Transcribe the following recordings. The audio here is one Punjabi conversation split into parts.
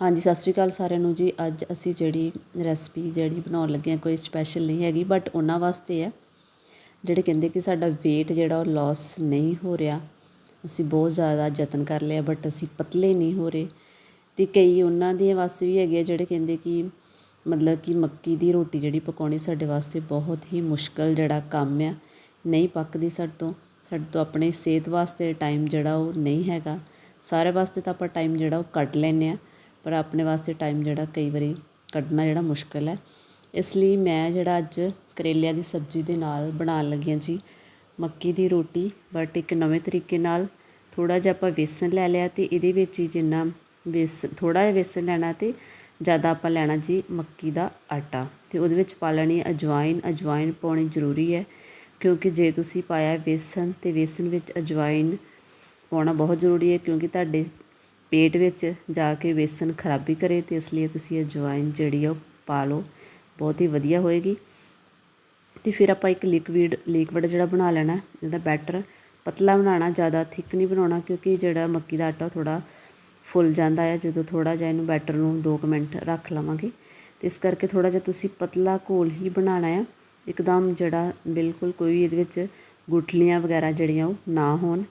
ਹਾਂਜੀ, ਸਤਿ ਸ਼੍ਰੀ ਅਕਾਲ ਸਾਰਿਆਂ ਨੂੰ ਜੀ। ਅੱਜ ਅਸੀਂ ਜਿਹੜੀ ਰੈਸਪੀ ਜਿਹੜੀ ਬਣਾਉਣ ਲੱਗੇ ਹਾਂ, ਕੋਈ ਸਪੈਸ਼ਲ ਨਹੀਂ ਹੈਗੀ ਬਟ ਉਹਨਾਂ ਵਾਸਤੇ ਹੈ, ਜਿਹੜੇ ਕਹਿੰਦੇ ਕਿ ਸਾਡਾ weight ਜਿਹੜਾ ਉਹ ਲਾਸ ਨਹੀਂ ਹੋ ਰਿਹਾ। ਅਸੀਂ ਬਹੁਤ ਜ਼ਿਆਦਾ ਯਤਨ ਕਰ ਲਿਆ ਬਟ ਅਸੀਂ ਪਤਲੇ ਨਹੀਂ ਹੋ ਰਹੇ। ਅਤੇ ਕਈ ਉਹਨਾਂ ਦੇ ਵਾਸਤੇ ਵੀ ਹੈਗੇ ਆ ਜਿਹੜੇ ਕਹਿੰਦੇ ਕਿ ਮਤਲਬ ਕਿ ਮੱਕੀ ਦੀ ਰੋਟੀ ਜਿਹੜੀ ਪਕਾਉਣੀ ਸਾਡੇ ਵਾਸਤੇ ਬਹੁਤ ਹੀ ਮੁਸ਼ਕਲ ਜਿਹੜਾ ਕੰਮ ਆ, ਨਹੀਂ ਪੱਕਦੀ ਸਾਡੇ ਤੋਂ। ਸਾਡੇ ਤੋਂ ਆਪਣੀ ਸਿਹਤ ਵਾਸਤੇ ਟਾਈਮ ਜਿਹੜਾ ਉਹ ਨਹੀਂ ਹੈਗਾ। ਸਾਰੇ ਵਾਸਤੇ ਤਾਂ ਆਪਾਂ ਟਾਈਮ ਜਿਹੜਾ ਉਹ ਕੱਢ ਲੈਂਦੇ ਆ ਪਰ ਆਪਣੇ ਵਾਸਤੇ ਟਾਈਮ ਜਿਹੜਾ ਕਈ ਵਾਰੀ ਕੱਢਣਾ ਜਿਹੜਾ ਮੁਸ਼ਕਲ ਹੈ। ਇਸ ਲਈ ਮੈਂ ਜਿਹੜਾ ਅੱਜ ਕਰੇਲਿਆਂ ਦੀ ਸਬਜ਼ੀ ਦੇ ਨਾਲ ਬਣਾਉਣ ਲੱਗੀ ਹਾਂ ਜੀ, ਮੱਕੀ ਦੀ ਰੋਟੀ ਬਟ ਇੱਕ ਨਵੇਂ ਤਰੀਕੇ ਨਾਲ ਥੋੜਾ ਜਿਹਾ ਆਪਾਂ ਵੇਸਣ ਲੈ ਲਿਆ ਤੇ ਇਹਦੇ ਵਿੱਚ ਹੀ ਜਿੰਨਾ ਵੇਸ ਥੋੜਾ ਜਿਹਾ ਵੇਸਣ ਲੈਣਾ ਤੇ ਜ਼ਿਆਦਾ ਆਪਾਂ ਲੈਣਾ ਜੀ ਮੱਕੀ ਦਾ ਆਟਾ ਤੇ ਉਹਦੇ ਵਿੱਚ ਪਾ ਲੈਣੀ ਅਜਵਾਇਨ ਅਜਵਾਇਨ ਪਾਉਣੀ ਜ਼ਰੂਰੀ ਹੈ ਕਿਉਂਕਿ ਜੇ ਤੁਸੀਂ ਪਾਇਆ ਵੇਸਣ ਤੇ ਵੇਸਣ ਵਿੱਚ ਅਜਵਾਇਨ ਪਾਉਣਾ ਬਹੁਤ ਜ਼ਰੂਰੀ ਹੈ ਕਿਉਂਕਿ ਤੁਹਾਡੇ ਪੇਟ ਵਿੱਚ ਜਾ ਕੇ ਵੇਸਣ ਖਰਾਬੀ ਕਰੇ ਤੇ ਇਸ ਲਈ ਤੁਸੀਂ ਅਜਵਾਇਨ ਜਿਹੜੀ ਆ ਉਹ ਪਾ ਲਓ। ਬਹੁਤ ਹੀ ਵਧੀਆ ਹੋਏਗੀ। ਤੇ ਫਿਰ ਆਪਾਂ ਇੱਕ ਲਿਕਵਿਡ ਲਿਕਵਿਡ ਜਿਹੜਾ ਬਣਾ ਲੈਣਾ, ਇਹਦਾ ਬੈਟਰ ਪਤਲਾ ਬਣਾਉਣਾ, ਜ਼ਿਆਦਾ ਥਿਕ ਨਹੀਂ ਬਣਾਉਣਾ, ਕਿਉਂਕਿ ਜਿਹੜਾ ਮੱਕੀ ਦਾ ਆਟਾ ਥੋੜਾ ਫੁੱਲ ਜਾਂਦਾ ਹੈ ਜਦੋਂ ਥੋੜਾ ਜਿਹਾ ਇਹਨੂੰ ਬੈਟਰ ਨੂੰ 2 ਮਿੰਟ ਰੱਖ ਲਵਾਂਗੇ। ਤੇ ਇਸ ਕਰਕੇ ਥੋੜਾ ਜਿਹਾ ਤੁਸੀਂ ਪਤਲਾ ਘੋਲ ਹੀ ਬਣਾਉਣਾ ਹੈ ਇੱਕਦਮ ਜਿਹੜਾ ਬਿਲਕੁਲ ਕੋਈ ਇਹਦੇ ਵਿੱਚ ਗੁਠਲੀਆਂ ਵਗੈਰਾ ਜਿਹੜੀਆਂ ਉਹ ਨਾ ਹੋਣ।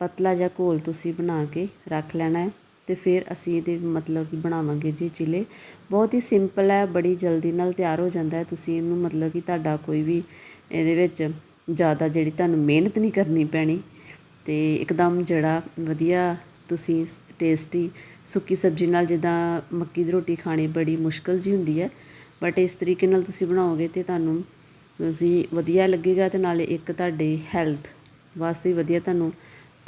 ਪਤਲਾ ਜਿਹਾ ਘੋਲ ਤੁਸੀਂ ਬਣਾ ਕੇ ਰੱਖ ਲੈਣਾ ਹੈ ਤੇ ਫਿਰ ਅਸੀਂ ਇਹਦੇ ਮਤਲਬ ਕਿ ਬਣਾਵਾਂਗੇ ਜੀ ਚਿਲੇ। ਬਹੁਤ ਹੀ ਸਿੰਪਲ ਹੈ, ਬੜੀ ਜਲਦੀ ਨਾਲ ਤਿਆਰ ਹੋ ਜਾਂਦਾ ਹੈ। ਤੁਸੀਂ ਇਹਨੂੰ ਮਤਲਬ ਕਿ ਤੁਹਾਡਾ ਕੋਈ ਵੀ ਇਹਦੇ ਵਿੱਚ ਜ਼ਿਆਦਾ ਜਿਹੜੀ ਤੁਹਾਨੂੰ ਮਿਹਨਤ ਨਹੀਂ ਕਰਨੀ ਪੈਣੀ ਤੇ ਇੱਕਦਮ ਜਿਹੜਾ ਵਧੀਆ ਤੁਸੀਂ ਟੇਸਟੀ ਸੁੱਕੀ ਸਬਜ਼ੀ ਨਾਲ ਜਿੱਦਾਂ ਮੱਕੀ ਦੀ ਰੋਟੀ ਖਾਣੀ ਬੜੀ ਮੁਸ਼ਕਲ ਜੀ ਹੁੰਦੀ ਹੈ ਬਟ ਇਸ ਤਰੀਕੇ ਨਾਲ ਤੁਸੀਂ ਬਣਾਓਗੇ ਤੇ ਤੁਹਾਨੂੰ ਤੁਸੀਂ ਵਧੀਆ ਲੱਗੇਗਾ ਤੇ ਨਾਲੇ ਇੱਕ ਤੁਹਾਡੇ ਹੈਲਥ ਵਾਸਤੇ ਵੀ ਵਧੀਆ ਤੁਹਾਨੂੰ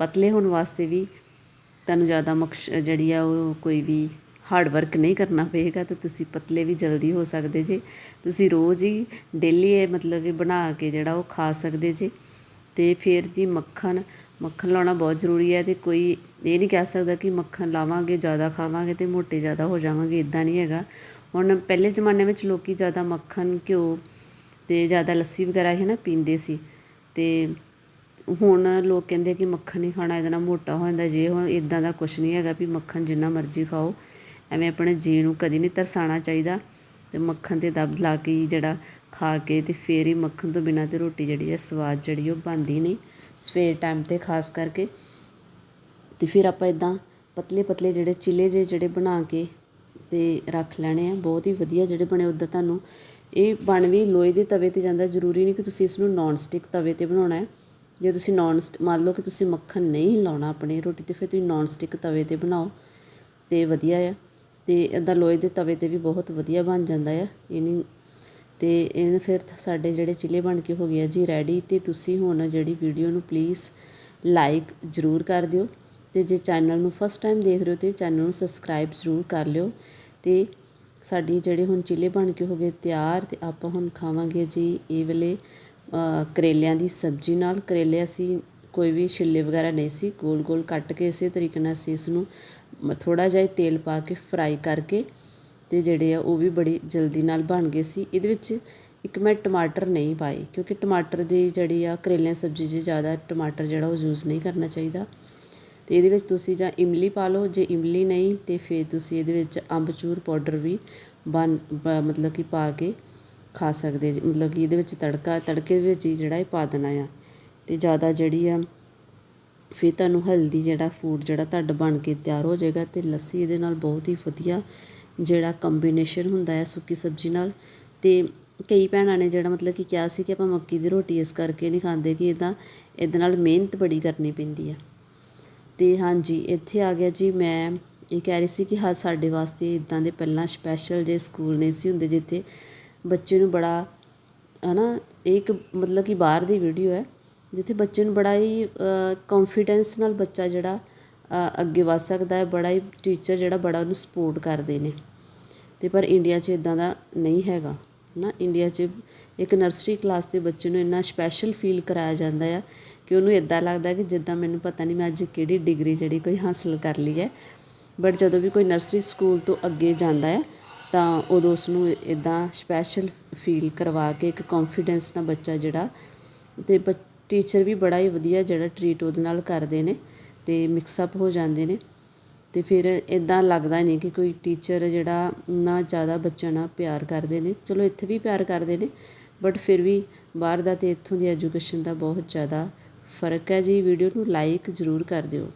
ਪਤਲੇ ਹੋਣ ਵਾਸਤੇ ਵੀ ਤੁਹਾਨੂੰ ਜ਼ਿਆਦਾ ਮਕਸ਼, ਜਿਹੜੀ ਆ ਉਹ ਕੋਈ ਵੀ ਹਾਰਡ ਵਰਕ ਨਹੀਂ ਕਰਨਾ ਪਏਗਾ ਤਾਂ ਤੁਸੀਂ ਪਤਲੇ ਵੀ ਜਲਦੀ ਹੋ ਸਕਦੇ ਜੇ। ਤੁਸੀਂ ਰੋਜ਼ ਹੀ ਡੇਲੀ ਇਹ ਮਤਲਬ ਕਿ ਬਣਾ ਕੇ ਜਿਹੜਾ ਉਹ ਖਾ ਸਕਦੇ ਜੇ। ਤੇ ਫਿਰ ਜੀ ਮੱਖਣ ਮੱਖਣ ਲਾਉਣਾ ਬਹੁਤ ਜ਼ਰੂਰੀ ਹੈ ਤੇ ਕੋਈ ਇਹ ਨਹੀਂ ਕਹਿ ਸਕਦਾ ਕਿ ਮੱਖਣ ਲਾਵਾਂਗੇ, ਜ਼ਿਆਦਾ ਖਾਵਾਂਗੇ ਤੇ ਮੋਟੇ ਜ਼ਿਆਦਾ ਹੋ ਜਾਵਾਂਗੇ ਇਦਾਂ ਨਹੀਂ ਹੈਗਾ। ਹੁਣ ਪਹਿਲੇ ਜ਼ਮਾਨੇ ਵਿੱਚ ਲੋਕੀ ਜ਼ਿਆਦਾ ਮੱਖਣ, ਘਿਓ ਤੇ ਜ਼ਿਆਦਾ ਲੱਸੀ ਵਗੈਰਾ ਹੀ ਨਾ ਪੀਂਦੇ ਸੀ। ਤੇ ਹੁਣ ਲੋਕ ਕਹਿੰਦੇ ਕਿ ਮੱਖਣ ਨਹੀਂ ਖਾਣਾ ਇਹਦੇ ਨਾਲ ਮੋਟਾ ਹੋ ਜਾਂਦਾ, ਜੇ ਹੋ ਇਦਾਂ ਦਾ ਕੁਝ ਨਹੀਂ ਹੈਗਾ ਵੀ ਮੱਖਣ ਜਿੰਨਾ ਮਰਜ਼ੀ ਖਾਓ, ਐਵੇਂ ਆਪਣੇ ਜੀ ਨੂੰ ਕਦੀ ਨਹੀਂ ਤਰਸਾਉਣਾ ਚਾਹੀਦਾ ਤੇ ਮੱਖਣ ਤੇ ਦੱਬ ਲਾ ਕੇ ਜਿਹੜਾ ਖਾ ਕੇ ਤੇ ਫੇਰ ਹੀ ਮੱਖਣ ਤੋਂ ਬਿਨਾਂ ਤੇ ਰੋਟੀ ਜਿਹੜੀ ਹੈ ਸਵਾਦ ਜਿਹੜੀ ਉਹ ਬਣਦੀ ਨਹੀਂ ਸਵੇਰ ਟਾਈਮ ਤੇ ਖਾਸ ਕਰਕੇ। ਤੇ ਫਿਰ ਆਪਾਂ ਇਦਾਂ ਪਤਲੇ ਪਤਲੇ ਜਿਹੜੇ ਚਿਲੇ ਜੇ ਜਿਹੜੇ ਬਣਾ ਕੇ ਤੇ ਰੱਖ ਲੈਣੇ ਆ, ਬਹੁਤ ਹੀ ਵਧੀਆ ਜਿਹੜੇ ਬਣੇ ਉਦਾਂ ਤੁਹਾਨੂੰ। ਇਹ ਬਣ ਵੀ ਲੋਹੇ ਦੇ ਤਵੇ ਤੇ ਜਾਂਦਾ, ਜ਼ਰੂਰੀ ਨਹੀਂ ਕਿ ਤੁਸੀਂ ਇਸ ਨੂੰ ਨੌਨ ਸਟਿਕ ਤਵੇ ਤੇ ਬਣਾਉਣਾ ਹੈ। ਜੇ ਤੁਸੀਂ ਨੌਨ ਮੰਨ ਲਓ ਕਿ ਤੁਸੀਂ ਮੱਖਣ ਨਹੀਂ ਲਾਉਣਾ ਆਪਣੀ ਰੋਟੀ ਤੇ, ਫਿਰ ਤੁਸੀਂ ਨੌਨ ਸਟਿਕ ਤਵੇ ਤੇ ਬਣਾਓ, ਤੇ ਵਧੀਆ ਆ। ਤੇ ਇਦਾਂ ਲੋਹੇ ਦੇ ਤਵੇ ਤੇ ਵੀ ਬਹੁਤ ਵਧੀਆ ਬਣ ਜਾਂਦਾ ਆ, ਇਹ ਨਹੀਂ, ਤੇ ਇਹ ਫਿਰ ਸਾਡੇ ਜਿਹੜੇ ਚਿੱਲੇ ਬਣ ਕੇ ਹੋ ਗਏ ਆ ਜੀ ਰੈਡੀ ਤੇ ਤੁਸੀਂ ਹੁਣ ਜਿਹੜੀ ਵੀਡੀਓ ਨੂੰ ਪਲੀਜ਼ ਲਾਈਕ ਜ਼ਰੂਰ ਕਰ ਦਿਓ, ਤੇ ਜੇ ਚੈਨਲ ਨੂੰ ਫਸਟ ਟਾਈਮ ਦੇਖ ਰਹੇ ਹੋ ਤੇ ਚੈਨਲ ਨੂੰ ਸਬਸਕ੍ਰਾਈਬ ਜ਼ਰੂਰ ਕਰ ਲਿਓ, ਤੇ ਸਾਡੀ ਜਿਹੜੇ ਹੁਣ ਚਿੱਲੇ ਬਣ ਕੇ ਹੋ ਗਏ ਤਿਆਰ, ਤੇ ਆਪਾਂ ਹੁਣ ਖਾਵਾਂਗੇ ਜੀ ਇਹ ਵੇਲੇ ਕਰੇਲਿਆਂ ਦੀ ਸਬਜ਼ੀ ਨਾਲ, ਕਰੇਲੇ ਅਸੀਂ ਕੋਈ ਵੀ ਛਿੱਲੇ ਵਗੈਰਾ ਨਹੀਂ ਸੀ ਗੋਲ ਗੋਲ ਕੱਟ ਕੇ ਇਸੇ ਤਰੀਕੇ ਨਾਲ ਅਸੀਂ ਇਸ ਨੂੰ ਥੋੜਾ ਜਿਹਾ ਤੇਲ ਪਾ ਕੇ ਫਰਾਈ ਕਰਕੇ ਅਤੇ ਜਿਹੜੇ ਆ ਉਹ ਵੀ ਬੜੀ ਜਲਦੀ ਨਾਲ ਬਣ ਗਏ ਸੀ। ਇਹਦੇ ਵਿੱਚ ਇੱਕ ਮੈਂ ਟਮਾਟਰ ਨਹੀਂ ਪਾਏ, ਕਿਉਂਕਿ ਟਮਾਟਰ ਦੀ ਜਿਹੜੀ ਆ ਕਰੇਲਿਆਂ ਸਬਜ਼ੀ 'ਚ ਜ਼ਿਆਦਾ ਟਮਾਟਰ ਜਿਹੜਾ ਉਹ ਯੂਜ਼ ਨਹੀਂ ਕਰਨਾ ਚਾਹੀਦਾ। ਤੇ ਇਹਦੇ ਵਿੱਚ ਤੁਸੀਂ ਜਾਂ ਇਮਲੀ ਪਾ ਲਓ, ਜੇ ਇਮਲੀ ਨਹੀਂ ਤੇ ਫਿਰ ਤੁਸੀਂ ਇਹਦੇ ਵਿੱਚ ਅੰਬਚੂਰ ਪਾਊਡਰ ਵੀ ਬਨ ਮਤਲਬ ਕਿ ਪਾ ਕੇ ਖਾ ਸਕਦੇ ਜੀ। ਮਤਲਬ ਕਿ ਇਹਦੇ ਵਿੱਚ ਤੜਕਾ, ਤੜਕੇ ਦੇ ਵਿੱਚ ਹੀ ਜਿਹੜਾ ਇਹ ਪਾ ਦੇਣਾ ਆ। ਅਤੇ ਜ਼ਿਆਦਾ ਜਿਹੜੀ ਆ, ਫਿਰ ਤੁਹਾਨੂੰ ਹੈਲਦੀ ਜਿਹੜਾ ਫੂਡ ਜਿਹੜਾ ਤੁਹਾਡਾ ਬਣ ਕੇ ਤਿਆਰ ਹੋ ਜਾਏਗਾ ਅਤੇ ਲੱਸੀ ਇਹਦੇ ਨਾਲ ਬਹੁਤ ਹੀ ਵਧੀਆ ਜਿਹੜਾ ਕੰਬੀਨੇਸ਼ਨ ਹੁੰਦਾ ਹੈ ਸੁੱਕੀ ਸਬਜ਼ੀ ਨਾਲ। ਅਤੇ ਕਈ ਭੈਣਾਂ ਨੇ ਜਿਹੜਾ ਮਤਲਬ ਕਿ ਕਿਹਾ ਸੀ ਕਿ ਆਪਾਂ ਮੱਕੀ ਦੀ ਰੋਟੀ ਇਸ ਕਰਕੇ ਨਹੀਂ ਖਾਂਦੇ ਕਿ ਇਦਾਂ ਇਹਦੇ ਨਾਲ ਮਿਹਨਤ ਬੜੀ ਕਰਨੀ ਪੈਂਦੀ ਆ। ਅਤੇ ਹਾਂਜੀ, ਇੱਥੇ ਆ ਗਿਆ ਜੀ ਮੈਂ ਇਹ ਕਹਿ ਰਹੀ ਸੀ ਕਿ ਹਾਂ ਸਾਡੇ ਵਾਸਤੇ ਇਦਾਂ ਦੇ ਪਹਿਲਾਂ ਸਪੈਸ਼ਲ ਜੇ ਸਕੂਲ ਨਹੀਂ ਸੀ ਹੁੰਦੇ ਜਿੱਥੇ ਬੱਚੇ ਨੂੰ ਬੜਾ ਹੈ ਨਾ ਇਹ ਇੱਕ ਮਤਲਬ ਕਿ ਬਾਹਰ ਦੀ ਵੀਡੀਓ ਹੈ, ਜਿੱਥੇ ਬੱਚੇ ਨੂੰ ਬੜਾ ਹੀ ਕੋਂਫੀਡੈਂਸ ਨਾਲ ਬੱਚਾ ਜਿਹੜਾ ਅੱਗੇ ਵੱਧ ਸਕਦਾ ਹੈ, ਬੜਾ ਹੀ ਟੀਚਰ ਜਿਹੜਾ ਬੜਾ ਉਹਨੂੰ ਸਪੋਰਟ ਕਰਦੇ ਨੇ। ਅਤੇ ਪਰ ਇੰਡੀਆ 'ਚ ਇੱਦਾਂ ਦਾ ਨਹੀਂ ਹੈਗਾ ਨਾ ਇੰਡੀਆ 'ਚ ਇੱਕ ਨਰਸਰੀ ਕਲਾਸ ਦੇ ਬੱਚੇ ਨੂੰ ਇੰਨਾ ਸਪੈਸ਼ਲ ਫੀਲ ਕਰਾਇਆ ਜਾਂਦਾ ਆ ਕਿ ਉਹਨੂੰ ਇੱਦਾਂ ਲੱਗਦਾ ਕਿ ਜਿੱਦਾਂ ਮੈਨੂੰ ਪਤਾ ਨਹੀਂ ਮੈਂ ਅੱਜ ਕਿਹੜੀ ਡਿਗਰੀ ਜਿਹੜੀ ਕੋਈ ਹਾਸਲ ਕਰ ਲਈ ਹੈ। ਬਟ ਜਦੋਂ ਵੀ ਕੋਈ ਨਰਸਰੀ ਸਕੂਲ ਤੋਂ ਅੱਗੇ ਜਾਂਦਾ ਹੈ ਤਾਂ ਉਦੋਂ ਉਸ ਨੂੰ ਇਦਾਂ ਸਪੈਸ਼ਲ ਫੀਲ ਕਰਵਾ ਕੇ ਇੱਕ ਕੌਨਫੀਡੈਂਸ ਨਾਲ ਬੱਚਾ ਜਿਹੜਾ ਅਤੇ ਬ ਟੀਚਰ ਵੀ ਬੜਾ ਹੀ ਵਧੀਆ ਜਿਹੜਾ ਟਰੀਟ ਉਹਦੇ ਨਾਲ ਕਰਦੇ ਨੇ ਅਤੇ ਮਿਕਸ ਅਪ ਹੋ ਜਾਂਦੇ ਨੇ ਅਤੇ ਫਿਰ ਇੱਦਾਂ ਲੱਗਦਾ ਨਹੀਂ ਕਿ ਕੋਈ ਟੀਚਰ ਜਿਹੜਾ ਨਾ ਜ਼ਿਆਦਾ ਬੱਚਿਆਂ ਨਾਲ ਪਿਆਰ ਕਰਦੇ ਨੇ। ਚਲੋ ਇੱਥੇ ਵੀ ਪਿਆਰ ਕਰਦੇ ਨੇ ਬਟ ਫਿਰ ਵੀ ਬਾਹਰ ਦਾ ਅਤੇ ਇੱਥੋਂ ਦੀ ਐਜੂਕੇਸ਼ਨ ਦਾ ਬਹੁਤ ਜ਼ਿਆਦਾ ਫ਼ਰਕ ਹੈ ਜੀ। ਵੀਡੀਓ ਨੂੰ ਲਾਈਕ ਜ਼ਰੂਰ ਕਰ ਦਿਓ।